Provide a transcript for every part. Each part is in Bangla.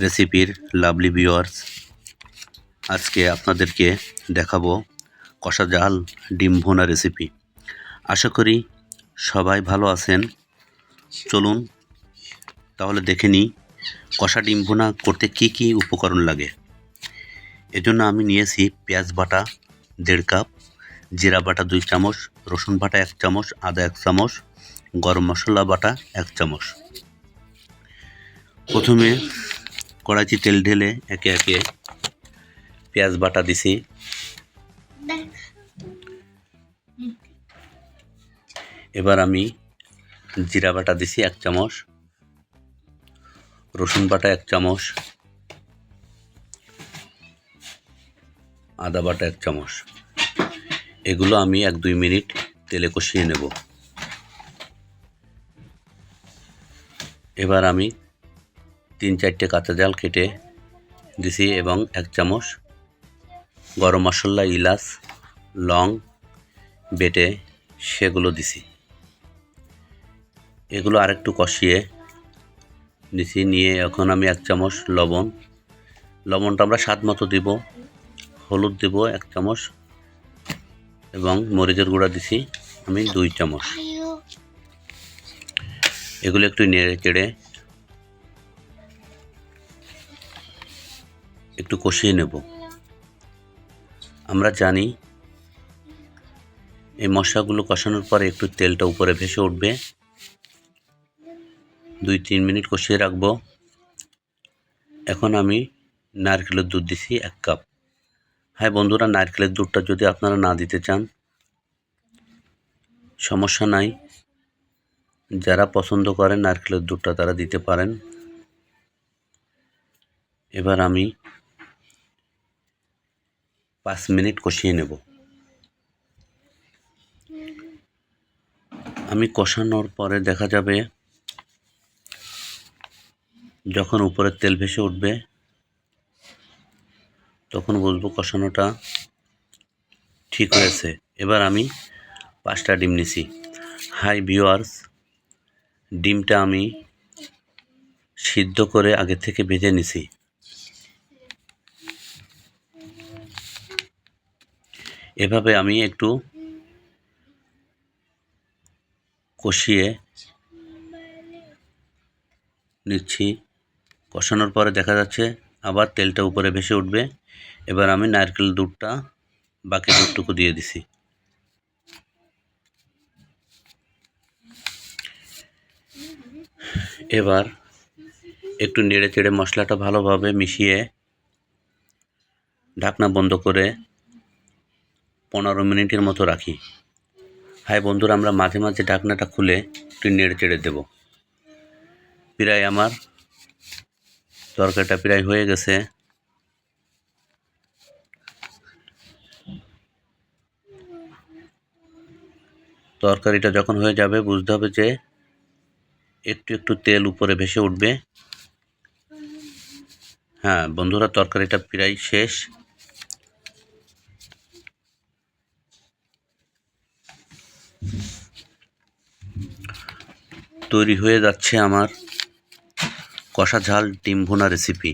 রেসিপির লাভলি ভিউয়ার্স, আজকে আপনাদেরকে দেখাবো কষা জাল ডিম ভুনা রেসিপি। আশা করি সবাই ভালো আছেন। চলুন তাহলে দেখে নিই কষা ডিম ভুনা করতে কি কি উপকরণ লাগে। এজন্য আমি নিয়েছি পেঁয়াজ বাটা দেড় কাপ, জিরা বাটা দুই চামচ, রসুন বাটা এক চামচ, আদা এক চামচ, গরম মশলা বাটা এক চামচ। প্রথমে কড়াইতে তেল ঢেলে একে একে পেঁয়াজ বাটা দিছি। এবার আমি জিরা বাটা দিছি এক চামচ, রসুন বাটা এক চামচ, আদা বাটা এক চামচ। এগুলো আমি এক দুই মিনিট তেলে কষিয়ে নেব। এবার আমি তিন চারটে কাঁচা জাল কেটে দিছি এবং এক চামচ গরম মশলা, ইলাচ, লং বেটে সেগুলো দিছি। এগুলো আরেকটু কষিয়ে নিছি, নিয়ে এখন আমি এক চামচ লবণ। লবণটা আমরা স্বাদ মতো দিব, হলুদ দেব এক চামচ এবং মরিচের গুঁড়া দিছি আমি দুই চামচ। এগুলো একটু নেড়ে চেড়ে একটু কষিয়ে নেব। আমরা জানি এই মশলাগুলো কষানোর পরে একটু তেলটা উপরে ভেসে উঠবে। দুই, তিন মিনিট কষিয়ে রাখব। এখন আমি নারকেলের দুধ দিছি এক কাপ। হ্যাঁ বন্ধুরা, নারকেলের দুধটা যদি আপনারা না দিতে চান, সমস্যা নাই। যারা পছন্দ করেন, নারকেলের দুধটা তারা দিতে পারেন। এবার আমি পাঁচ মিনিট কষিয়ে নেব। আমি কষানোর পরে দেখা যাবে, যখন উপরের তেল ভেসে উঠবে, তখন বুঝব কষানোটা ঠিক হয়েছে। এবার আমি পাঁচটা ডিম নিছি। হাই ভিউয়ার্স, ডিমটা আমি সিদ্ধ করে আগে থেকে ভেজে নিছি। এভাবে আমি একটু কষিয়ে নিচ্ছি। কষানোর পরে দেখা যাচ্ছে আবার তেলটা উপরে ভেসে উঠবে। এবার আমি নারকেল দুধটা বাকি দুধটুকু দিয়ে দিছি। এবার একটু নেড়ে চেড়ে মশলাটা ভালোভাবে মিশিয়ে ঢাকনা বন্ধ করে পনেরো মিনিটের মতো রাখি। হাই বন্ধুরা, আমরা মাঝে মাঝে ঢাকনাটা খুলে একটু নেড়ে চেড়ে দেব। প্রায় আমার তরকারিটা প্রায় হয়ে গেছে। তরকারিটা যখন হয়ে যাবে, বুঝতে হবে যে একটু একটু তেল উপরে ভেসে উঠবে। হ্যাঁ বন্ধুরা, তরকারিটা প্রায় শেষ। তৈরি হয়ে যাচ্ছে আমার কষা ঝাল ডিম ভুনা রেসিপি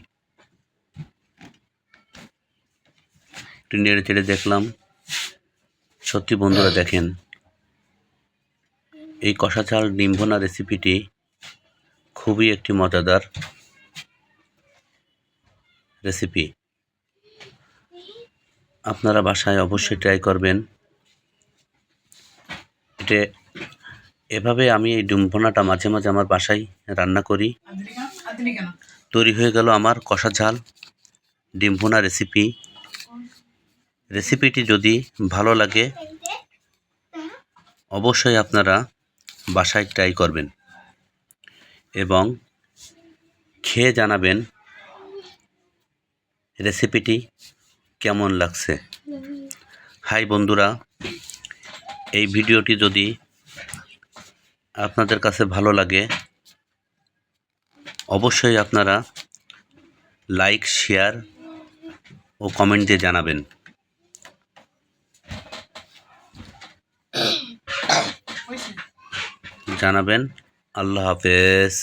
একটু নেড়ে চেড়ে দেখলাম। সত্যি বন্ধুরা দেখেন, এই কষা ঝাল ডিম ভুনা রেসিপিটি খুবই একটি মজাদার রেসিপি আপনারা বাসায় অবশ্যই ট্রাই করবেন। এটা এভাবে আমি এই ডিম মাঝে মাঝে আমার বাসায় রান্না করি। তৈরি হয়ে গেল আমার কষা ঝাল ডিম রেসিপি রেসিপিটি যদি ভালো লাগে, অবশ্যই আপনারা বাসায় ট্রাই করবেন এবং খেয়ে জানাবেন রেসিপিটি কেমন লাগছে। হাই বন্ধুরা, এই ভিডিওটি যদি আপনাদের কাছে ভালো লাগে, অবশ্যই আপনারা লাইক শেয়ার ও কমেন্ট দিয়ে জানাবেন। জানাবেন। আল্লাহ হাফেজ।